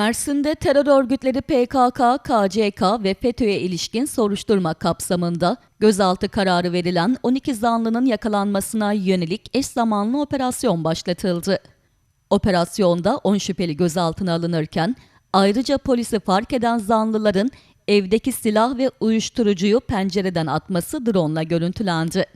Mersin'de terör örgütleri PKK, KCK ve FETÖ'ye ilişkin soruşturma kapsamında gözaltı kararı verilen 12 zanlının yakalanmasına yönelik eş zamanlı operasyon başlatıldı. Operasyonda 10 şüpheli gözaltına alınırken ayrıca polisi fark eden zanlıların evdeki silah ve uyuşturucuyu pencereden atması drone'la görüntülendi.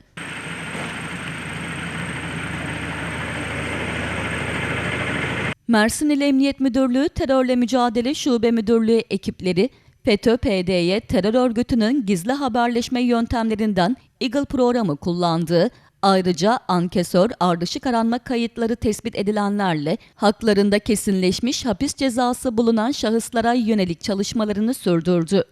Mersin İl Emniyet Müdürlüğü Terörle Mücadele Şube Müdürlüğü ekipleri FETÖ-PDY terör örgütünün gizli haberleşme yöntemlerinden Eagle programı kullandığı, ayrıca ankesör ardışık aranma kayıtları tespit edilenlerle haklarında kesinleşmiş hapis cezası bulunan şahıslara yönelik çalışmalarını sürdürdü.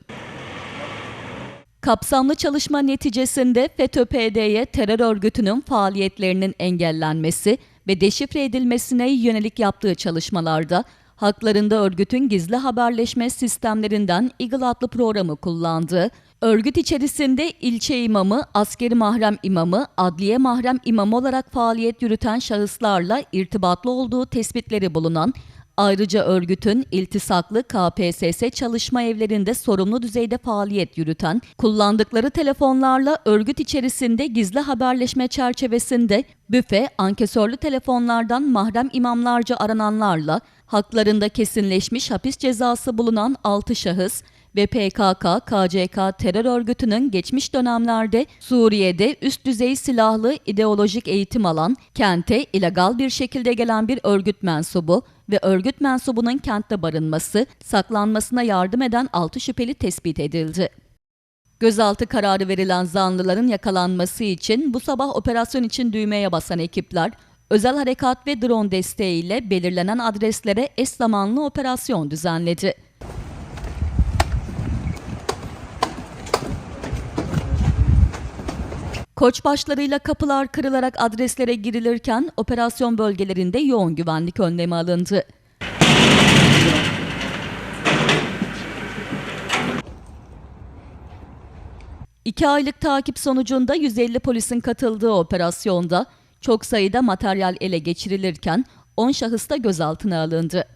Kapsamlı çalışma neticesinde FETÖ-PDY terör örgütünün faaliyetlerinin engellenmesi ve deşifre edilmesine yönelik yaptığı çalışmalarda haklarında örgütün gizli haberleşme sistemlerinden Eagle adlı programı kullandığı, örgüt içerisinde ilçe imamı, askeri mahrem imamı, adliye mahrem imamı olarak faaliyet yürüten şahıslarla irtibatlı olduğu tespitleri bulunan Ayrıca örgütün iltisaklı KPSS çalışma evlerinde sorumlu düzeyde faaliyet yürüten, kullandıkları telefonlarla örgüt içerisinde gizli haberleşme çerçevesinde büfe, ankesörlü telefonlardan mahrem imamlarca arananlarla haklarında kesinleşmiş hapis cezası bulunan 6 şahıs ve PKK, KCK terör örgütünün geçmiş dönemlerde Suriye'de üst düzey silahlı ideolojik eğitim alan, kente illegal bir şekilde gelen bir örgüt mensubu ve örgüt mensubunun kentte barınması, saklanmasına yardım eden 6 şüpheli tespit edildi. Gözaltı kararı verilen zanlıların yakalanması için bu sabah operasyon için düğmeye basan ekipler, özel harekat ve drone desteğiyle belirlenen adreslere eş zamanlı operasyon düzenledi. Koçbaşlarıyla kapılar kırılarak adreslere girilirken operasyon bölgelerinde yoğun güvenlik önlemi alındı. İki aylık takip sonucunda 150 polisin katıldığı operasyonda çok sayıda materyal ele geçirilirken 10 şahıs da gözaltına alındı.